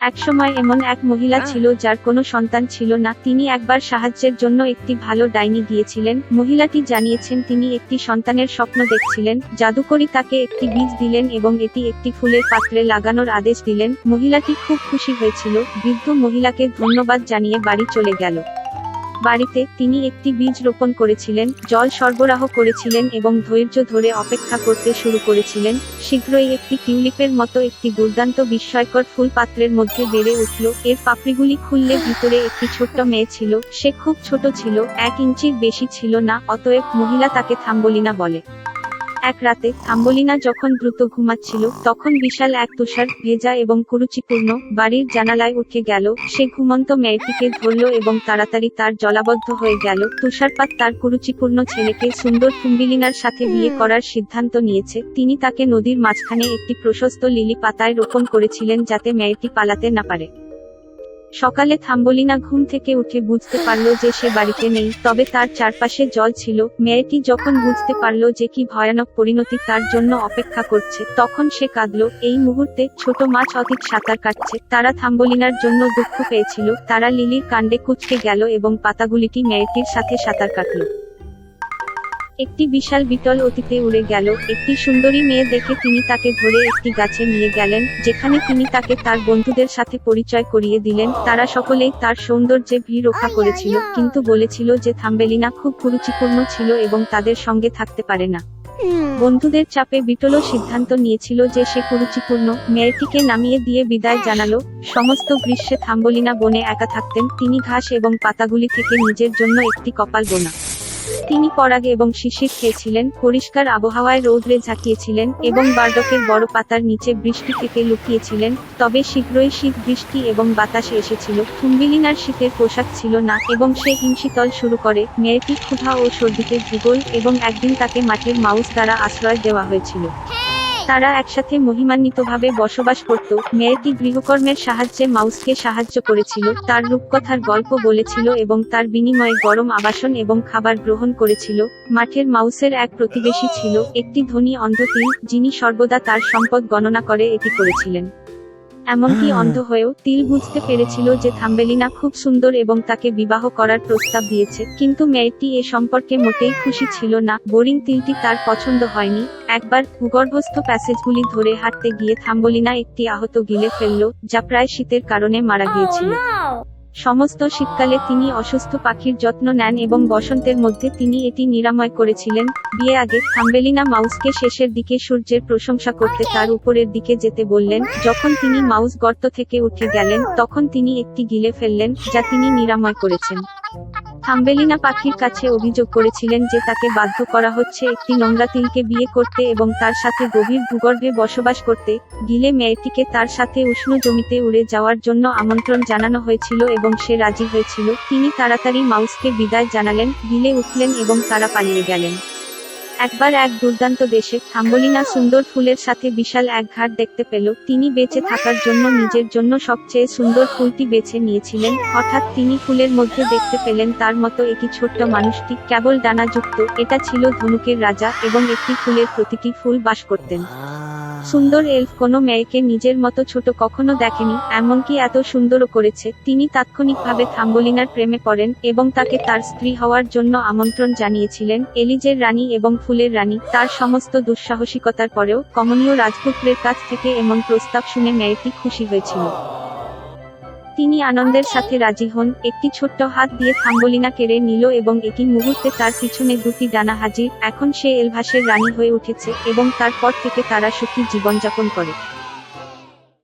একসময় এমন এক মহিলা ছিল যার কোনো সন্তান ছিল না। তিনি একবার সাহায্যের জন্য একটি ভালো ডাইনি গিয়েছিলেন মহিলাটি জানিয়েছেন তিনি একটি সন্তানের স্বপ্ন দেখছিলেন। জাদুকরি তাকে একটি বীজ দিলেন এবং এটি একটি ফুলের পাত্রে লাগানোর আদেশ দিলেন। মহিলাটি খুব খুশি হয়েছিল। বৃদ্ধ মহিলাকে ধন্যবাদ জানিয়ে বাড়ি চলে গেল। বাড়িতে তিনি একটি বীজ রোপণ করেছিলেন, জল সরবরাহ করেছিলেন এবং ধৈর্য ধরে অপেক্ষা করতে শুরু করেছিলেন। শীঘ্রই একটি টিউলিপের মতো একটি দুর্দান্ত বিস্ময়কর ফুল পাত্রের মধ্যে বেড়ে উঠল। এর পাপড়িগুলি খুললে ভিতরে একটি ছোট্ট মেয়ে ছিল। সে খুব ছোট ছিল, এক ইঞ্চির বেশি ছিল না, অতএব মহিলা তাকে থাম্বলিনা বলে। এক রাতে, আম্বলিনা যখন দ্রুত ঘুমাচ্ছিল, তখন বিশাল এক তুষার, ভেজা এবং কুরুচিপূর্ণ বাড়ির জানালায় উঠে গেল। সে ঘুমন্ত মেয়েটিকে ধরল এবং তাড়াতাড়ি তার জলাবদ্ধ হয়ে গেল। তুষারপাত তার কুরুচিপূর্ণ ছেলেকে সুন্দর কুম্বিলিনার সাথে বিয়ে করার সিদ্ধান্ত নিয়েছে। তিনি তাকে নদীর মাঝখানে একটি প্রশস্ত লিলি পাতায় রোপণ করেছিলেন যাতে মেয়েটি পালাতে না পারে। সকালে থাম্বলিনা ঘুম থেকে উঠে বুঝতে পারল যে সে বাড়িতে নেই, তবে তার চারপাশে জল ছিল। মেয়েটি যখন বুঝতে পারল যে কি ভয়ানক পরিণতি তার জন্য অপেক্ষা করছে, তখন সে কাঁদল, এই মুহূর্তে ছোট মাছ অতীত সাঁতার কাটছে। তারা থাম্বলিনার জন্য দুঃখ পেয়েছিল। তারা লিলির কাণ্ডে কুচকে গেল এবং পাতাগুলিটি মেয়েটির সাথে সাঁতার কাটল। একটি বিশাল বিটল অতীতে উড়ে গেল। একটি সুন্দরী মেয়ে দেখে তিনি তাকে ধরে একটি গাছে নিয়ে গেলেন যেখানে তিনি তাকে তার বন্ধুদের সাথে পরিচয় করিয়ে দিলেন। তারা সকলেই তার সৌন্দর্যে ভিড় রক্ষা করেছিল কিন্তু বলেছিল যে থাম্বেলিনা খুব কুরুচিপূর্ণ ছিল এবং তাদের সঙ্গে থাকতে পারে না। বন্ধুদের চাপে বিটলও সিদ্ধান্ত নিয়েছিল যে সে কুরুচিপূর্ণ। মেয়েটিকে নামিয়ে দিয়ে বিদায় জানালো। সমস্ত গ্রীষ্মে থাম্বলিনা বনে একা থাকতেন। তিনি ঘাস এবং পাতাগুলি থেকে নিজের জন্য একটি কপাল বোনা। তিনি পরাগ এবং শিশির খেয়েছিলেন, পরিষ্কার আবহাওয়ায় রৌদ্রে ঝাঁকিয়েছিলেন এবং বার্ডকের বড় পাতার নিচে বৃষ্টি থেকে লুকিয়েছিলেন, তবে শীঘ্রই শীত, বৃষ্টি এবং বাতাসে এসেছিল কুম্বিলিনার শীতের পোশাক ছিল না এবং সে হিমশীতল শুরু করে, মেয়েটি ক্ষুধা ও সর্দিতে ভূগোল এবং একদিন তাকে মাঠের মাউস দ্বারা আশ্রয় দেওয়া হয়েছিল। তারা একসাথে মহিমান্বিতভাবে বসবাস করত। মেয়েটি গৃহকর্মের সাহায্যে মাউসকে সাহায্য করেছিল, তার রূপকথার গল্প বলেছিল এবং তার বিনিময়ে গরম আবাসন এবং খাবার গ্রহণ করেছিল। মাঠের মাউসের এক প্রতিবেশী ছিল, একটি ধনী অন্ধতি যিনি সর্বদা তার সম্পদ গণনা করে এটি করেছিলেন। এমনকি অন্ধ হয়েও তিল বুঝতে পেরেছিল যে থাম্বেলিনা খুব সুন্দর এবং তাকে বিবাহ করার প্রস্তাব দিয়েছে। কিন্তু মেয়েটি এ সম্পর্কে মোটেই খুশি ছিল না। বোরিং তিলটি তার পছন্দ হয়নি। একবার ভূগর্ভস্থ প্যাসেজগুলি ধরে হাঁটতে গিয়ে থাম্বলিনা একটি আহত গিলে ফেলল, যা প্রায় শীতের কারণে মারা গিয়েছিল। সমস্ত শীতকালে তিনি অসুস্থ পাখির যত্ন নেন এবং বসন্তের মধ্যে তিনি এটি নিরাময় করেছিলেন। বিয়ে আগে থাম্বেলিনা মাউসকে শেষের দিকে সূর্যের প্রশংসা করতে তার উপরের দিকে যেতে বললেন। যখন তিনি মাউস গর্ত থেকে উঠে গেলেন, তখন তিনি একটি গিলে ফেললেন, যা তিনি নিরাময় করেছেন। থাম্বেলিনা পাখির কাছে অভিযোগ করেছিলেন যে তাকে বাধ্য করা হচ্ছে একটি নোংরা তিলকে বিয়ে করতে এবং তার সাথে গভীর ভূগর্ভে বসবাস করতে। গিলে মেয়েটিকে তার সাথে উষ্ণ জমিতে উড়ে যাওয়ার জন্য আমন্ত্রণ জানানো হয়েছিল এবং সে রাজি হয়েছিল। তিনি তাড়াতাড়ি মাউসকে বিদায় জানালেন, গিলে উঠলেন এবং তারা পালিয়ে গেলেন। একবার এক দুর্দান্ত দেশে থাম্বলিনা সুন্দর ফুলের সাথে বিশাল এক ঘাট দেখতে পেল। তিনি বেঁচে থাকার জন্য নিজের জন্য সবচেয়ে সুন্দর ফুলটি বেছে নিয়েছিলেন। হঠাৎ তিনি ফুলের মধ্যে দেখতে পেলেন তার মতো একটি ছোট্ট মানুষটি কেবল ডানাযুক্ত এটা ছিল ধনুকের রাজা এবং একটি ফুলের প্রতিটি ফুল বাস করতেন। সুন্দর এলফ কোনো মেয়েকে নিজের মতো ছোট কখনো দেখেনি, এমনকি এত সুন্দরও করেছে। তিনি তাৎক্ষণিকভাবে থাম্বলিনার প্রেমে পড়েন এবং তাকে তার স্ত্রী হওয়ার জন্য আমন্ত্রণ জানিয়েছিলেন, এলিজের রানী এবং ফুলের রানী। তার সমস্ত দুঃসাহসিকতার পরেও কমনীয় রাজপুত্রের কাছ থেকে এমন প্রস্তাব শুনে মেয়েটি খুশি হয়েছিল। তিনি আনন্দের সাথে রাজি হন একটি ছোট্ট হাত দিয়ে থাম্বলিনা কেড়ে নিল এবং একই মুহূর্তে তার পিছনে দুটি ডানা হাজির এখন সে এলভাসের রানী হয়ে উঠেছে এবং তারপর থেকে তারা সুখী জীবনযাপন করে।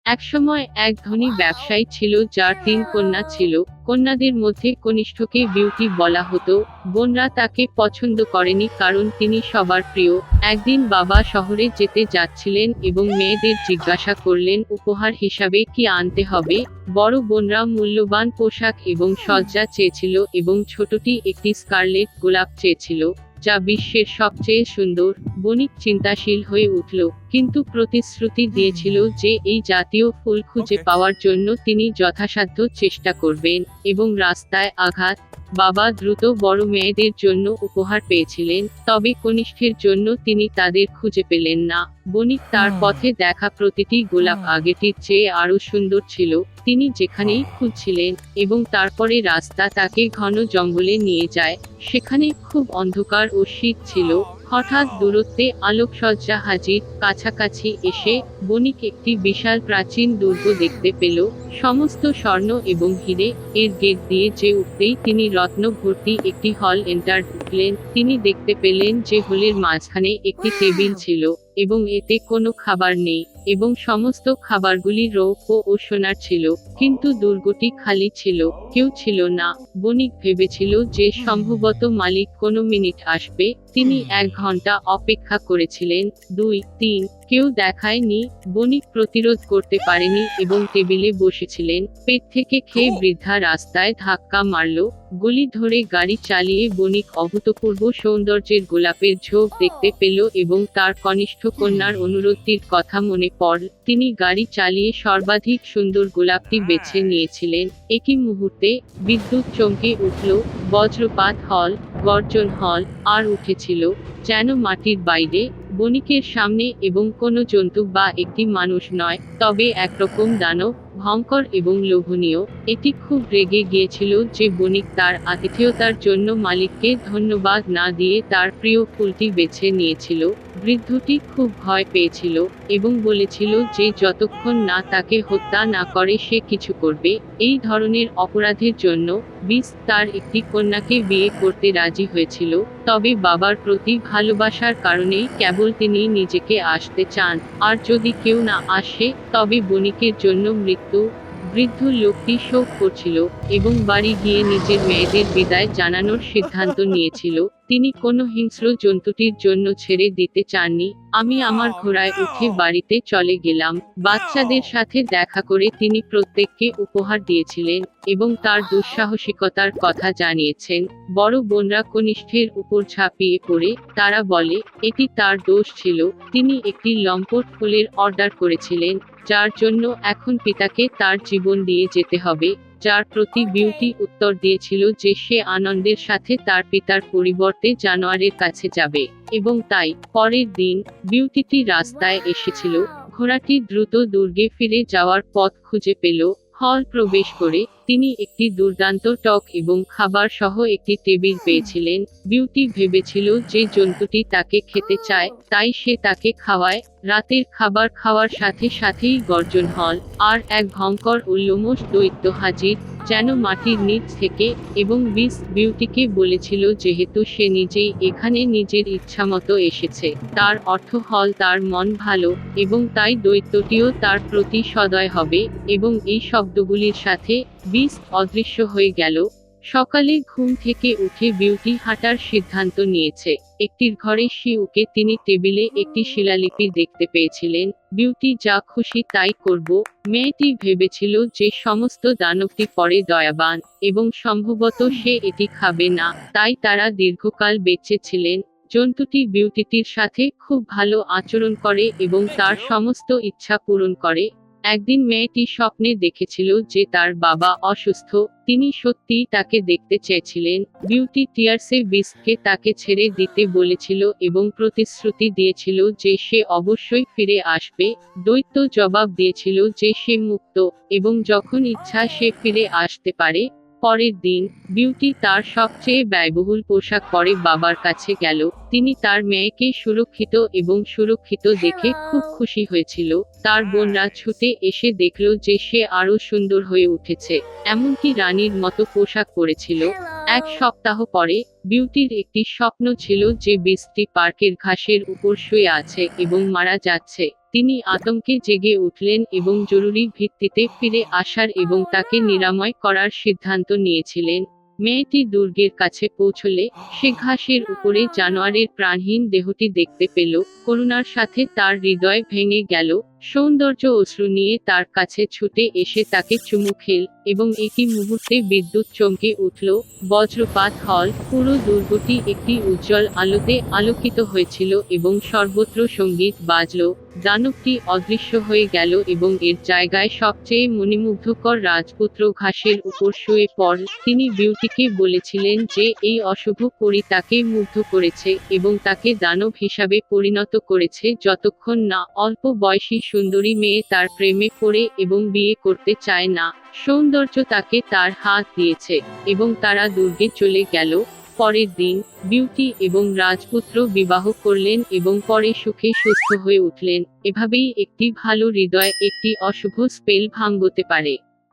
একসময় এক ধনী ব্যবসায়ী ছিল যার তিন কন্যা ছিল। কন্যাদের মধ্যে কনিষ্ঠকে বিউটি বলা হতো। বোনরা তাকে পছন্দ করেনি কারণ তিনি সবার প্রিয়। একদিন বাবা শহরে যেতে যাচ্ছিলেন এবং মেয়েদের জিজ্ঞাসা করলেন উপহার হিসাবে কি আনতে হবে? বড় বোনরা মূল্যবান পোশাক এবং সজ্জা চেয়েছিল এবং ছোটটি একটি স্কারলেট গোলাপ চেয়েছিল। যা বিশ্বের সবচেয়ে সুন্দর বণিক চিন্তাশীল হয়ে উঠল। কিন্তু প্রতিশ্রুতি দিয়েছিল যে এই জাতীয় ফুল খুঁজে পাওয়ার জন্য তিনি যথাসাধ্য চেষ্টা করবেন এবং রাস্তায় আঘাত বাবা দ্রুত বড় মেয়েদের জন্য উপহার পেয়েছিলেন তবে কনিষ্ঠের জন্য তিনি তাদের খুঁজে পেলেন না। বণিক তার পথে দেখা প্রতিটি গোলাপ আগেটির চেয়ে আরও সুন্দর ছিল তিনি যেখানেই খুঁজছিলেন এবং তারপরে রাস্তা তাকে ঘন জঙ্গলে নিয়ে যায় সেখানে খুব অন্ধকার ও শীত ছিল। হঠাৎ দূরত্বে আলোকসজ্জা হাজির কাছাকাছি এসে বণিক একটি বিশাল প্রাচীন দুর্গ দেখতে পেল। সমস্ত স্বর্ণ এবং হিরে এর গেট দিয়ে যে উঠতেই তিনি রত্ন ভর্তি একটি হল এন্টার ঢুকলেন। তিনি দেখতে পেলেন যে হলের মাঝখানে একটি টেবিল ছিল এবং এতে কোনো খাবার নেই এবং সমস্ত খাবারগুলি রৌপ্য ও সোনার ছিল। কিন্তু দুর্গটি খালি ছিল, কেউ ছিল না। বণিক ভেবেছিল যে সম্ভবত মালিক কোনো মিনিট আসবে তিনি এক ঘণ্টা অপেক্ষা করেছিলেন দুই তিন কেউ দেখায়নি বণিক প্রতিরোধ করতে পারেনি এবং টেবিলে বসেছিলেন পেট থেকে খেয়ে বৃদ্ধা রাস্তায় ধাক্কা মারল গলি ধরে গাড়ি চালিয়ে বণিক অভূতপূর্ব সৌন্দর্যের গোলাপের ঝোঁক দেখতে পেল এবং তার কনিষ্ঠ কন্যার অনুরোধটির কথা মনে পড়ল তিনি গাড়ি চালিয়ে সর্বাধিক সুন্দর গোলাপটি বেছে নিয়েছিলেন একই মুহূর্তে বিদ্যুৎ চমকে উঠল বজ্রপাত হল গর্জন হল, আর উঠেছিল, যেন মাটির বাইরে, বণিকের সামনে এবং কোনো জন্তু বা একটি মানুষ নয়, তবে একরকম দানব, ভয়ঙ্কর এবং লোভনীয়, এটি খুব রেগে গিয়েছিল যে বণিক তার আতিথেয়তার জন্য মালিককে ধন্যবাদ না দিয়ে তার প্রিয় ফুলটি বেছে নিয়েছিল, বৃদ্ধটি খুব ভয় পেয়েছিল, এবং বলেছিল যে যতক্ষণ না তাকে হত্যা না করে সে কিছু করবে এই ধরনের অপরাধের জন্য বিস তার একটি কন্যাকে বিয়ে করতে রাজি হয়েছিল, তবে বাবার প্রতি ভালোবাসার কারণেই কেবল তিনি নিজেকে আসতে চান। আর যদি কেউ না আসে, তবে বণিকের জন্য মৃত্যু। বৃদ্ধ লোকটি শোক করছিল এবং বাড়ি গিয়ে নিজের মেয়েদের বিদায় জানানোর সিদ্ধান্ত নিয়েছিল। তিনি কোনো হিংস্র জন্তুটির জন্য ছেড়ে দিতে চাননি। আমি আমার ঘোড়ায় উঠে বাড়িতে চলে গেলাম। বাচ্চাদের সাথে দেখা করে তিনি প্রত্যেককে উপহার দিয়েছিলেন এবং তার দুঃসাহসিকতার কথা জানিয়েছেন। বড় বোনরা কনিষ্ঠের উপর ঝাঁপিয়ে পড়ে। তারা বলে এটি তার দোষ ছিল। তিনি একটি লম্পট ফুলের অর্ডার করেছিলেন যার জন্য এখন পিতাকে তার জীবন দিয়ে যেতে হবে। যার প্রতি বিউটি উত্তর দিয়েছিল যে সে আনন্দের সাথে তার পিতার পরিবর্তে জানোয়ারের কাছে যাবে। এবং তাই, পরের দিন, বিউটিটি রাস্তায় এসেছিল, ঘোড়াটি দ্রুত দুর্গে ফিরে যাওয়ার পথ খুঁজে পেল, হল প্রবেশ করে তিনি একটি দুর্দান্ত টক এবং খাবার সহ একটি টেবিল পেয়েছিলেন। বিউটি ভেবেছিল যে জন্তুটি তাকে খেতে চায়, তাই সে তাকে খাওয়ায়। রাতের খাবার খাওয়ার সাথে সাথেই গর্জন হল, আর এক ভয়ঙ্কর উল্লমোষ দৈত্য হাজির, যেন মাটির নিচ থেকে, এবং বিস বিউটিকে বলেছিল যেহেতু সে নিজেই এখানে নিজের ইচ্ছামতো এসেছে। তার অর্থ হল তার মন ভালো, এবং তাই দৈত্যটিও তার প্রতি সদয় হবে, এবং এই শব্দগুলির সাথে বিস অদৃশ্য হয়ে গেল। সকালে ঘুম থেকে উঠে বিউটি হাঁটার সিদ্ধান্ত নিয়েছে। একটির ঘরে শিউকে তিনি টেবিলে একটি শিলালিপি দেখতে পেয়েছিলেন। বিউটি যা খুশি তাই করব। মেয়েটি ভেবেছিল যে সমস্ত দানবটি পরে দয়াবান এবং সম্ভবত সে এটি খাবে না, তাই তারা দীর্ঘকাল বেঁচে ছিলেন। জন্তুটি বিউটিটির সাথে খুব ভালো আচরণ করে এবং তার সমস্ত ইচ্ছা পূরণ করে। একদিন মেয়েটি স্বপ্নে দেখেছিল যে তার বাবা অসুস্থ, তিনি সত্যিই তাকে দেখতে চেয়েছিলেন, বিউটি টিয়ার্সে বিস্ককে তাকে ছেড়ে দিতে বলেছিল এবং প্রতিশ্রুতি দিয়েছিল যে সে অবশ্যই ফিরে আসবে দৈত্য জবাব দিয়েছিল যে সে মুক্ত, এবং যখন ইচ্ছা সে ফিরে আসতে পারে পরের দিন বিউটি তার সবচেয়ে ব্যয়বহুল পোশাক পরে বাবার কাছে গেল। তিনি তার মেয়েকে সুরক্ষিত এবং সুরক্ষিত দেখে খুব খুশি হয়েছিল। তার বোনরা ছুটে এসে দেখল যে সে আরও সুন্দর হয়ে উঠেছে। এমনকি রানীর মতো পোশাক পরেছিল। এক সপ্তাহ পরে বিউটির একটি স্বপ্ন ছিল যে বৃষ্টি পার্কের ঘাসের উপর শুয়ে আছে এবং মারা যাচ্ছে। তিনি আতঙ্কে জেগে উঠলেন এবং জরুরি ভিত্তিতে ফিরে আসার এবং তাকে নিরাময় করার সিদ্ধান্ত নিয়েছিলেন। মেয়েটি দুর্গের কাছে পৌঁছলে সে ঘাসের উপরে জানোয়ারের প্রাণহীন দেহটি দেখতে পেল। করুণার সাথে তার হৃদয় ভেঙে গেল। সৌন্দর্য অশ্রু নিয়ে তার কাছে ছুটে এসে তাকে চুমু খেল এবং একই মুহূর্তে বিদ্যুৎ চমকে উঠল। বজ্রপাত হল। পুরো দুর্গটি একটি উজ্জ্বল আলোতে আলোকিত হয়েছিল এবং সর্বত্র সংগীত বাজল। দানবটি অদৃশ্য হয়ে গেল এবং এর জায়গায় সবচেয়ে মণিমুগ্ধকর রাজপুত্র ঘাসের উপর শুয়ে পর তিনি বিউটিকে বলেছিলেন যে, এই অশুভ পরি তাকে মুগ্ধ করেছে এবং তাকে দানব হিসাবে পরিণত করেছে যতক্ষণ না অল্প বয়সী সুন্দরী মেয়ে তার প্রেমে পড়ে এবং বিয়ে করতে চায় না। সৌন্দর্য তাকে তার হাত দিয়েছে এবং তারা দুর্গে চলে গেল। পরের দিন, বিউটি এবং রাজপুত্র বিবাহ করলেন এবং পরে সুখে সুস্থ হয়ে উঠলেন। এভাবেই একটি ভালো হৃদয়, একটি অশুভ স্পেল ভাঙ্গতে পারে।